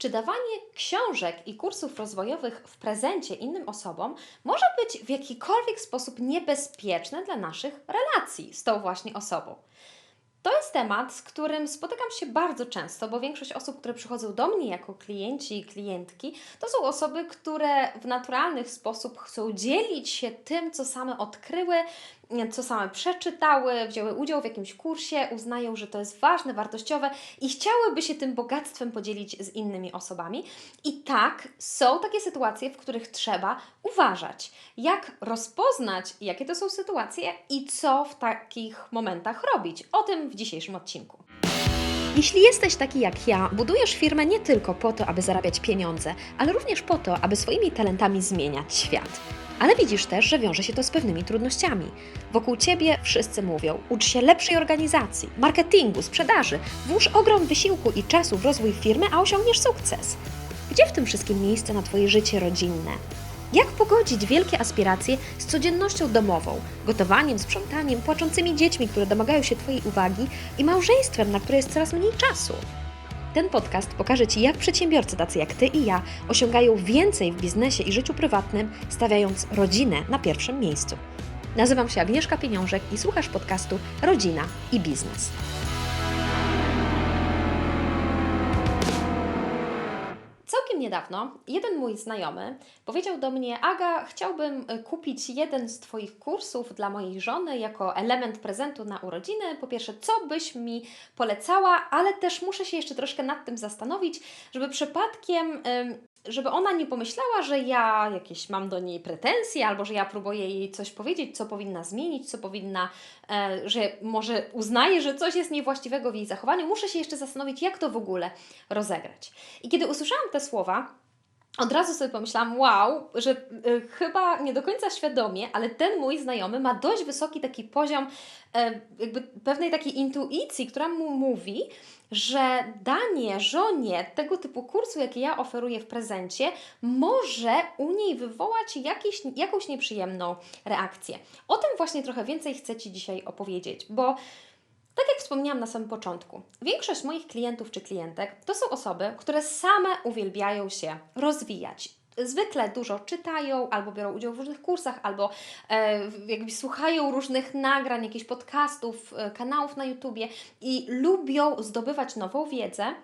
Czy dawanie książek i kursów rozwojowych w prezencie innym osobom może być w jakikolwiek sposób niebezpieczne dla naszych relacji z tą właśnie osobą? To jest temat, z którym spotykam się bardzo często, bo większość osób, które przychodzą do mnie jako klienci i klientki, to są osoby, które w naturalny sposób chcą dzielić się tym, co same odkryły, co same przeczytały, wzięły udział w jakimś kursie, uznają, że to jest ważne, wartościowe i chciałyby się tym bogactwem podzielić z innymi osobami. I tak, są takie sytuacje, w których trzeba uważać, jak rozpoznać, jakie to są sytuacje i co w takich momentach robić. O tym w dzisiejszym odcinku. Jeśli jesteś taki jak ja, budujesz firmę nie tylko po to, aby zarabiać pieniądze, ale również po to, aby swoimi talentami zmieniać świat. Ale widzisz też, że wiąże się to z pewnymi trudnościami. Wokół ciebie wszyscy mówią: ucz się lepszej organizacji, marketingu, sprzedaży, włóż ogrom wysiłku i czasu w rozwój firmy, a osiągniesz sukces. Gdzie w tym wszystkim miejsce na Twoje życie rodzinne? Jak pogodzić wielkie aspiracje z codziennością domową, gotowaniem, sprzątaniem, płaczącymi dziećmi, które domagają się Twojej uwagi i małżeństwem, na które jest coraz mniej czasu? Ten podcast pokaże Ci, jak przedsiębiorcy tacy jak Ty i ja osiągają więcej w biznesie i życiu prywatnym, stawiając rodzinę na pierwszym miejscu. Nazywam się Agnieszka Pieniążek i słuchasz podcastu Rodzina i Biznes. Niedawno jeden mój znajomy powiedział do mnie: Aga, chciałbym y, kupić jeden z Twoich kursów dla mojej żony jako element prezentu na urodziny. Po pierwsze, co byś mi polecała, ale też muszę się jeszcze troszkę nad tym zastanowić, żeby przypadkiem żeby ona nie pomyślała, że ja jakieś mam do niej pretensje, albo że ja próbuję jej coś powiedzieć, co powinna zmienić, co powinna, e, że może uznaje, że coś jest niewłaściwego w jej zachowaniu, muszę się jeszcze zastanowić, jak to w ogóle rozegrać. I kiedy usłyszałam te słowa, od razu sobie pomyślałam, wow, że y, chyba nie do końca świadomie, ale ten mój znajomy ma dość wysoki taki poziom y, jakby pewnej takiej intuicji, która mu mówi, że danie żonie tego typu kursu, jaki ja oferuję w prezencie, może u niej wywołać jakieś, jakąś nieprzyjemną reakcję. O tym właśnie trochę więcej chcę Ci dzisiaj opowiedzieć, bo tak jak wspomniałam na samym początku, większość moich klientów czy klientek to są osoby, które same uwielbiają się rozwijać. Zwykle dużo czytają, albo biorą udział w różnych kursach, albo e, jakby słuchają różnych nagrań, jakichś podcastów, e, kanałów na YouTubie i lubią zdobywać nową wiedzę,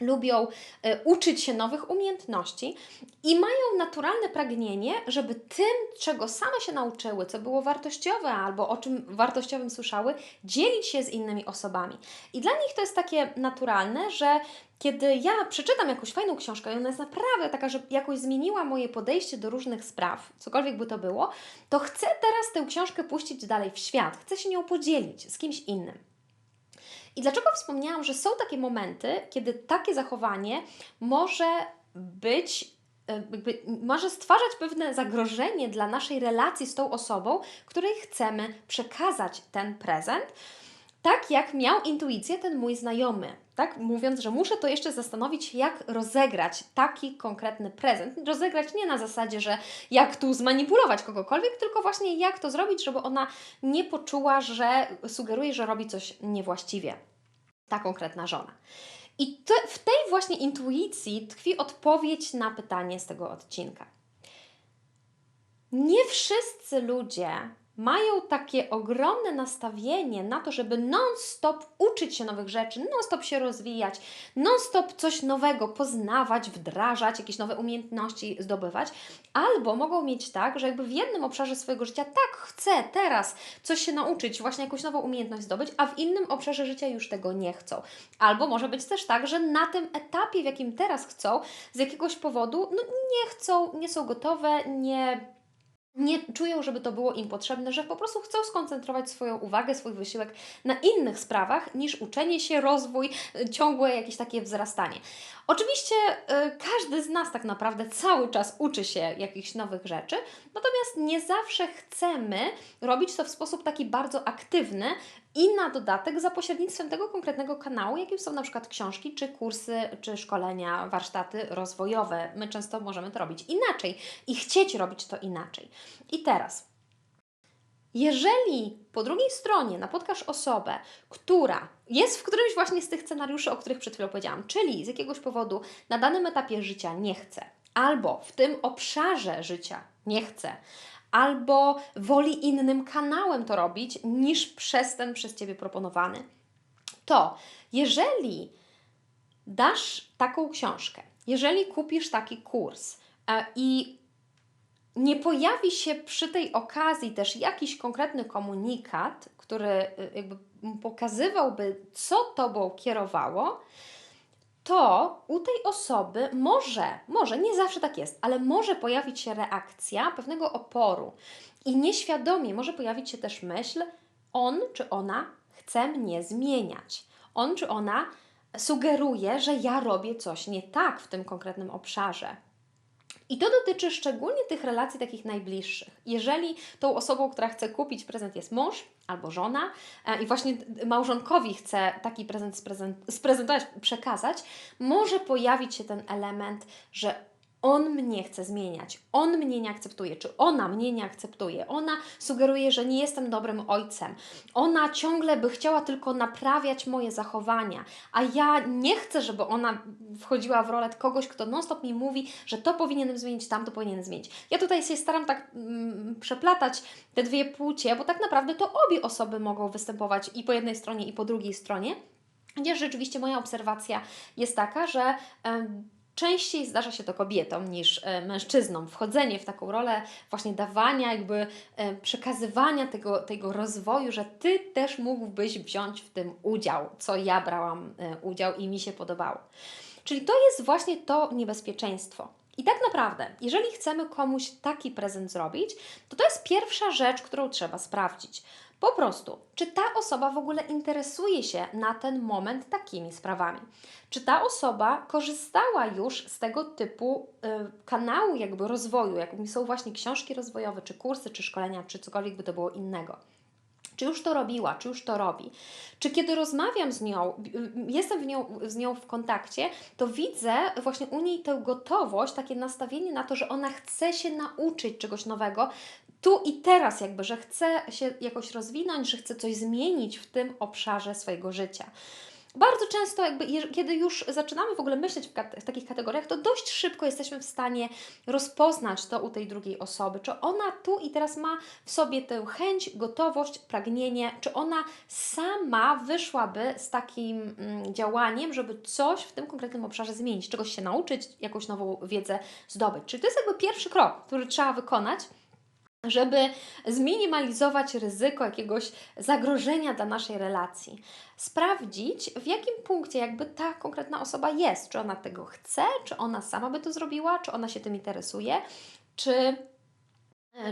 lubią e, uczyć się nowych umiejętności i mają naturalne pragnienie, żeby tym, czego same się nauczyły, co było wartościowe albo o czym wartościowym słyszały, dzielić się z innymi osobami. I dla nich to jest takie naturalne, że kiedy ja przeczytam jakąś fajną książkę i ona jest naprawdę taka, że jakoś zmieniła moje podejście do różnych spraw, cokolwiek by to było, to chcę teraz tę książkę puścić dalej w świat, chcę się nią podzielić z kimś innym. I dlaczego wspomniałam, że są takie momenty, kiedy takie zachowanie może być e, jakby może stwarzać pewne zagrożenie dla naszej relacji z tą osobą, której chcemy przekazać ten prezent, tak jak miał intuicję ten mój znajomy, tak? Mówiąc, że muszę to jeszcze zastanowić, jak rozegrać taki konkretny prezent. Rozegrać nie na zasadzie, że jak tu zmanipulować kogokolwiek, tylko właśnie jak to zrobić, żeby ona nie poczuła, że sugeruje, że robi coś niewłaściwie. Ta konkretna żona. I to, w tej właśnie intuicji tkwi odpowiedź na pytanie z tego odcinka. Nie wszyscy ludzie mają takie ogromne nastawienie na to, żeby non-stop uczyć się nowych rzeczy, non-stop się rozwijać, non-stop coś nowego poznawać, wdrażać, jakieś nowe umiejętności zdobywać, albo mogą mieć tak, że jakby w jednym obszarze swojego życia tak chcę teraz coś się nauczyć, właśnie jakąś nową umiejętność zdobyć, a w innym obszarze życia już tego nie chcą. Albo może być też tak, że na tym etapie, w jakim teraz chcą, z jakiegoś powodu no, nie chcą, nie są gotowe, nie nie czują, żeby to było im potrzebne, że po prostu chcą skoncentrować swoją uwagę, swój wysiłek na innych sprawach niż uczenie się, rozwój, ciągłe jakieś takie wzrastanie. Oczywiście y, każdy z nas tak naprawdę cały czas uczy się jakichś nowych rzeczy, natomiast nie zawsze chcemy robić to w sposób taki bardzo aktywny i na dodatek za pośrednictwem tego konkretnego kanału, jakim są na przykład książki, czy kursy, czy szkolenia, warsztaty rozwojowe. My często możemy to robić inaczej i chcieć robić to inaczej. I teraz Jeżeli po drugiej stronie napotkasz osobę, która jest w którymś właśnie z tych scenariuszy, o których przed chwilą powiedziałam, czyli z jakiegoś powodu na danym etapie życia nie chce, albo w tym obszarze życia nie chce, albo woli innym kanałem to robić niż przez ten przez Ciebie proponowany, to jeżeli dasz taką książkę, jeżeli kupisz taki kurs e, i nie pojawi się przy tej okazji też jakiś konkretny komunikat, który y, jakby pokazywałby, co tobą kierowało, to u tej osoby może, może, nie zawsze tak jest, ale może pojawić się reakcja pewnego oporu i nieświadomie może pojawić się też myśl, on czy ona chce mnie zmieniać. On czy ona sugeruje, że ja robię coś nie tak w tym konkretnym obszarze. I to dotyczy szczególnie tych relacji takich najbliższych. Jeżeli tą osobą, która chce kupić prezent jest mąż albo żona e, i właśnie małżonkowi chce taki prezent sprezentować, przekazać, może pojawić się ten element, że on mnie chce zmieniać, on mnie nie akceptuje, czy ona mnie nie akceptuje, ona sugeruje, że nie jestem dobrym ojcem, ona ciągle by chciała tylko naprawiać moje zachowania, a ja nie chcę, żeby ona wchodziła w rolę kogoś, kto non-stop mi mówi, że to powinienem zmienić, tamto powinienem zmienić. Ja tutaj się staram tak mm, przeplatać te dwie płcie, bo tak naprawdę to obie osoby mogą występować i po jednej stronie, i po drugiej stronie. Chociaż rzeczywiście moja obserwacja jest taka, że Częściej zdarza się to kobietom niż e, mężczyznom. Wchodzenie w taką rolę właśnie dawania, jakby e, przekazywania tego, tego rozwoju, że ty też mógłbyś wziąć w tym udział, co ja brałam e, udział i mi się podobało. Czyli to jest właśnie to niebezpieczeństwo. I tak naprawdę, jeżeli chcemy komuś taki prezent zrobić, to to jest pierwsza rzecz, którą trzeba sprawdzić. Po prostu, czy ta osoba w ogóle interesuje się na ten moment takimi sprawami? Czy ta osoba korzystała już z tego typu y, kanału jakby rozwoju, jakimi są właśnie książki rozwojowe, czy kursy, czy szkolenia, czy cokolwiek by to było innego? Czy już to robiła, czy już to robi? Czy kiedy rozmawiam z nią, jestem w nią, z nią w kontakcie, to widzę właśnie u niej tę gotowość, takie nastawienie na to, że ona chce się nauczyć czegoś nowego, tu i teraz, jakby, że chce się jakoś rozwinąć, że chce coś zmienić w tym obszarze swojego życia. Bardzo często, jakby, kiedy już zaczynamy w ogóle myśleć w, w, takich kategoriach, to dość szybko jesteśmy w stanie rozpoznać to u tej drugiej osoby, czy ona tu i teraz ma w sobie tę chęć, gotowość, pragnienie, czy ona sama wyszłaby z takim mm, działaniem, żeby coś w tym konkretnym obszarze zmienić, czegoś się nauczyć, jakąś nową wiedzę zdobyć. Czyli to jest jakby pierwszy krok, który trzeba wykonać żeby zminimalizować ryzyko jakiegoś zagrożenia dla naszej relacji. Sprawdzić, w jakim punkcie jakby ta konkretna osoba jest. Czy ona tego chce, czy ona sama by to zrobiła, czy ona się tym interesuje, czy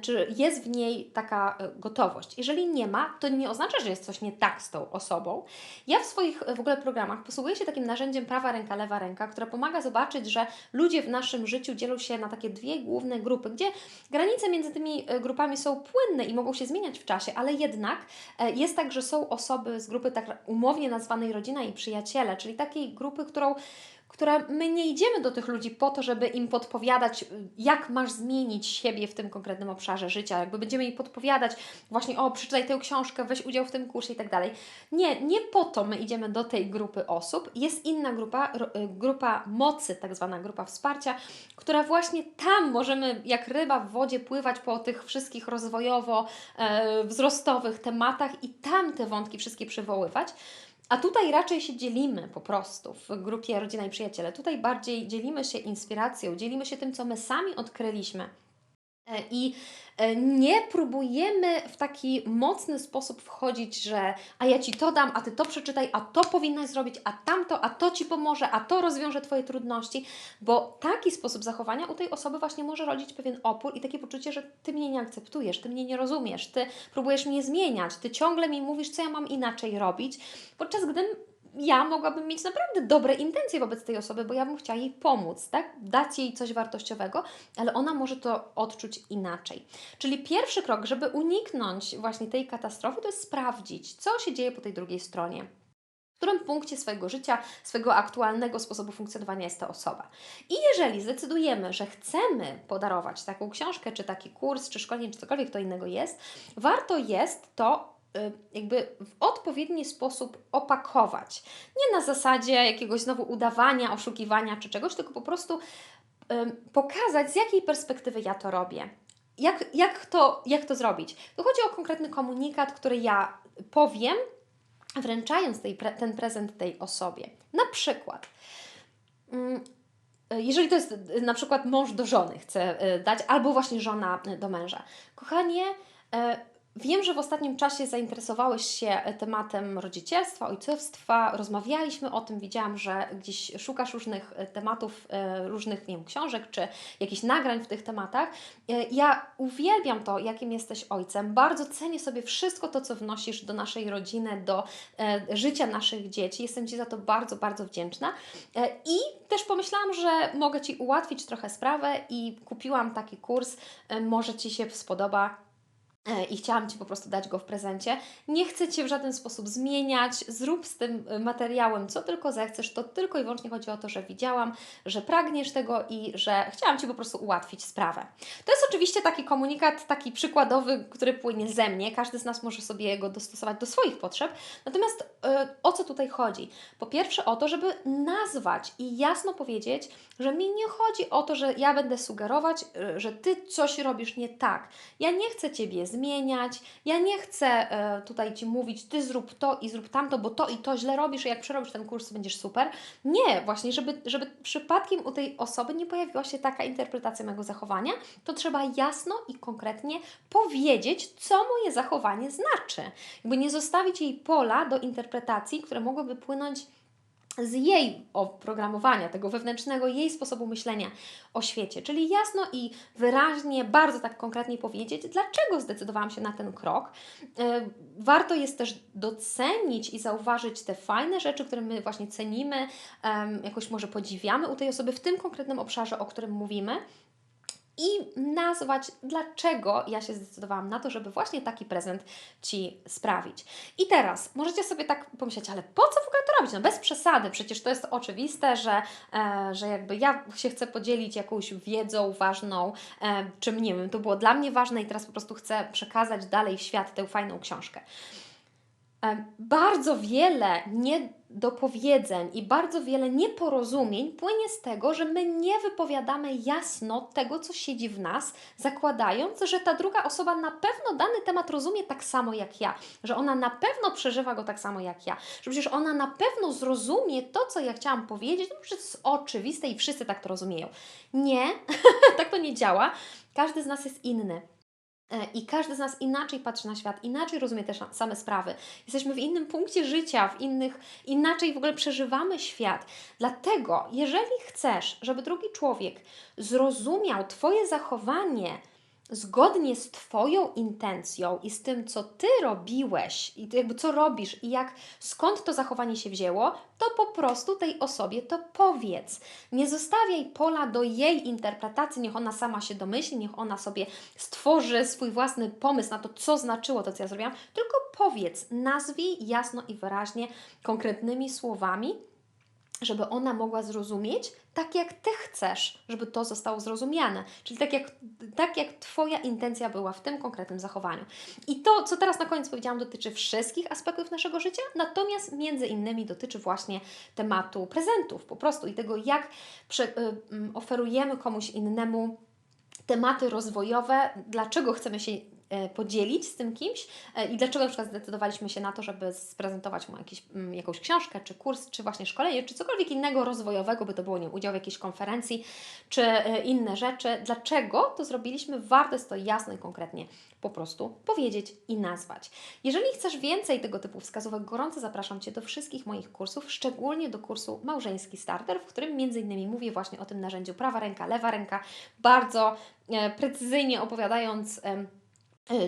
czy jest w niej taka e, gotowość. Jeżeli nie ma, to nie oznacza, że jest coś nie tak z tą osobą. Ja w swoich e, w ogóle programach posługuję się takim narzędziem prawa ręka, lewa ręka, które pomaga zobaczyć, że ludzie w naszym życiu dzielą się na takie dwie główne grupy, gdzie granice między tymi grupami są płynne i mogą się zmieniać w czasie, ale jednak jest tak, że są osoby z grupy tak umownie nazwanej rodzina i przyjaciele, czyli takiej grupy, którą która my nie idziemy do tych ludzi po to, żeby im podpowiadać, jak masz zmienić siebie w tym konkretnym obszarze życia. Jakby będziemy im podpowiadać właśnie, o, przeczytaj tę książkę, weź udział w tym kursie i tak dalej. Nie, nie po to my idziemy do tej grupy osób. Jest inna grupa, y, grupa mocy, tak zwana grupa wsparcia, która właśnie tam możemy jak ryba w wodzie pływać po tych wszystkich rozwojowo-wzrostowych e, tematach i tam te wątki wszystkie przywoływać. A tutaj raczej się dzielimy po prostu w grupie Rodzina i Przyjaciele. Tutaj bardziej dzielimy się inspiracją, dzielimy się tym, co my sami odkryliśmy I e, nie próbujemy w taki mocny sposób wchodzić, że a ja ci to dam, a ty to przeczytaj, a to powinnaś zrobić, a tamto, a to ci pomoże, a to rozwiąże twoje trudności, bo taki sposób zachowania u tej osoby właśnie może rodzić pewien opór i takie poczucie, że ty mnie nie akceptujesz, ty mnie nie rozumiesz, ty próbujesz mnie zmieniać, ty ciągle mi mówisz, co ja mam inaczej robić, podczas gdy ja mogłabym mieć naprawdę dobre intencje wobec tej osoby, bo ja bym chciała jej pomóc, tak? Dać jej coś wartościowego, ale ona może to odczuć inaczej. Czyli pierwszy krok, żeby uniknąć właśnie tej katastrofy, to jest sprawdzić, co się dzieje po tej drugiej stronie. w którym punkcie swojego życia, swojego aktualnego sposobu funkcjonowania jest ta osoba. I jeżeli zdecydujemy, że chcemy podarować taką książkę, czy taki kurs, czy szkolenie, czy cokolwiek to innego jest, warto jest to jakby w odpowiedni sposób opakować. Nie na zasadzie jakiegoś znowu udawania, oszukiwania czy czegoś, tylko po prostu ym, pokazać, z jakiej perspektywy ja to robię. Jak, jak, to, jak to zrobić? To chodzi o konkretny komunikat, który ja powiem, wręczając tej, ten prezent tej osobie. Na przykład, mm, jeżeli to jest y, na przykład mąż do żony chce y, dać, albo właśnie żona do męża. Kochanie, y, Wiem, że w ostatnim czasie zainteresowałeś się tematem rodzicielstwa, ojcostwa. Rozmawialiśmy o tym, widziałam, że gdzieś szukasz różnych e, tematów, e, różnych nie wiem, książek czy jakichś nagrań w tych tematach. E, ja uwielbiam to, jakim jesteś ojcem. Bardzo cenię sobie wszystko to, co wnosisz do naszej rodziny, do życia naszych dzieci. Jestem Ci za to bardzo, bardzo wdzięczna. I też pomyślałam, że mogę Ci ułatwić trochę sprawę i kupiłam taki kurs. Może Ci się spodoba E, i chciałam Ci po prostu dać go w prezencie. Nie chcę Cię w żaden sposób zmieniać. Zrób z tym e, materiałem co tylko zechcesz. To tylko i wyłącznie chodzi o to, że widziałam, że pragniesz tego i że chciałam Ci po prostu ułatwić sprawę. To jest oczywiście taki komunikat, taki przykładowy, który płynie ze mnie. Każdy z nas może sobie go dostosować do swoich potrzeb. Natomiast yy, o co tutaj chodzi? Po pierwsze o to, żeby nazwać i jasno powiedzieć, że mi nie chodzi o to, że ja będę sugerować, yy, że Ty coś robisz nie tak. Ja nie chcę Ciebie zmieniać. Ja nie chcę e, tutaj Ci mówić, Ty zrób to i zrób tamto, bo to i to źle robisz, i jak przerobisz ten kurs, będziesz super. Nie, właśnie, żeby, żeby przypadkiem u tej osoby nie pojawiła się taka interpretacja mojego zachowania, to trzeba jasno i konkretnie powiedzieć, co moje zachowanie znaczy. Jakby nie zostawić jej pola do interpretacji, które mogłyby płynąć z jej oprogramowania, tego wewnętrznego, jej sposobu myślenia o świecie. Czyli jasno i wyraźnie, bardzo tak konkretnie powiedzieć, dlaczego zdecydowałam się na ten krok. E, warto jest też docenić i zauważyć te fajne rzeczy, które my właśnie cenimy, jakoś może podziwiamy u tej osoby w tym konkretnym obszarze, o którym mówimy i nazwać, dlaczego ja się zdecydowałam na to, żeby właśnie taki prezent Ci sprawić. I teraz możecie sobie tak pomyśleć, ale po co w ogóle to robić? No bez przesady, przecież to jest oczywiste, że, e, że jakby ja się chcę podzielić jakąś wiedzą ważną, e, czym nie wiem, to było dla mnie ważne i teraz po prostu chcę przekazać dalej w świat tę fajną książkę. Bardzo wiele niedopowiedzeń i bardzo wiele nieporozumień płynie z tego, że my nie wypowiadamy jasno tego, co siedzi w nas, zakładając, że ta druga osoba na pewno dany temat rozumie tak samo jak ja, że ona na pewno przeżywa go tak samo jak ja, że przecież ona na pewno zrozumie to, co ja chciałam powiedzieć, no przecież to jest oczywiste i wszyscy tak to rozumieją. Nie, tak to nie działa. Każdy z nas jest inny. E, I każdy z nas inaczej patrzy na świat, inaczej rozumie te same sprawy. Jesteśmy w innym punkcie życia, w innych, inaczej w ogóle przeżywamy świat. Dlatego, jeżeli chcesz, żeby drugi człowiek zrozumiał Twoje zachowanie, zgodnie z Twoją intencją i z tym, co Ty robiłeś, i jakby co robisz, i jak skąd to zachowanie się wzięło, to po prostu tej osobie to powiedz. Nie zostawiaj pola do jej interpretacji, niech ona sama się domyśli, niech ona sobie stworzy swój własny pomysł na to, co znaczyło to, co ja zrobiłam, tylko powiedz, nazwij jasno i wyraźnie, konkretnymi słowami, żeby ona mogła zrozumieć tak, jak Ty chcesz, żeby to zostało zrozumiane. Czyli tak jak, tak, jak Twoja intencja była w tym konkretnym zachowaniu. I to, co teraz na koniec powiedziałam, dotyczy wszystkich aspektów naszego życia, natomiast między innymi dotyczy właśnie tematu prezentów po prostu i tego, jak prze, y, y, oferujemy komuś innemu tematy rozwojowe, dlaczego chcemy się podzielić z tym kimś e, i dlaczego na przykład zdecydowaliśmy się na to, żeby sprezentować mu jakieś, mm, jakąś książkę, czy kurs, czy właśnie szkolenie, czy cokolwiek innego rozwojowego, by to było nie udział w jakiejś konferencji, czy e, inne rzeczy. Dlaczego to zrobiliśmy? Warto jest to jasno i konkretnie po prostu powiedzieć i nazwać. Jeżeli chcesz więcej tego typu wskazówek, gorąco zapraszam Cię do wszystkich moich kursów, szczególnie do kursu Małżeński Starter, w którym między innymi mówię właśnie o tym narzędziu prawa ręka, lewa ręka, bardzo precyzyjnie opowiadając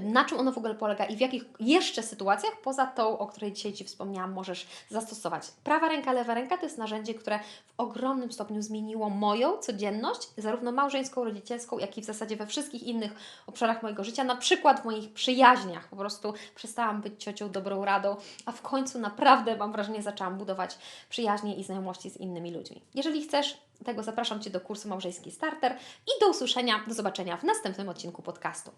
na czym ono w ogóle polega i w jakich jeszcze sytuacjach, poza tą, o której dzisiaj Ci wspomniałam, możesz zastosować. Prawa ręka, lewa ręka to jest narzędzie, które w ogromnym stopniu zmieniło moją codzienność, zarówno małżeńską, rodzicielską, jak i w zasadzie we wszystkich innych obszarach mojego życia, na przykład w moich przyjaźniach. Po prostu przestałam być ciocią dobrą radą, a w końcu naprawdę, mam wrażenie, zaczęłam budować przyjaźnie i znajomości z innymi ludźmi. Jeżeli chcesz tego, zapraszam Cię do kursu Małżeński Starter i do usłyszenia, do zobaczenia w następnym odcinku podcastu.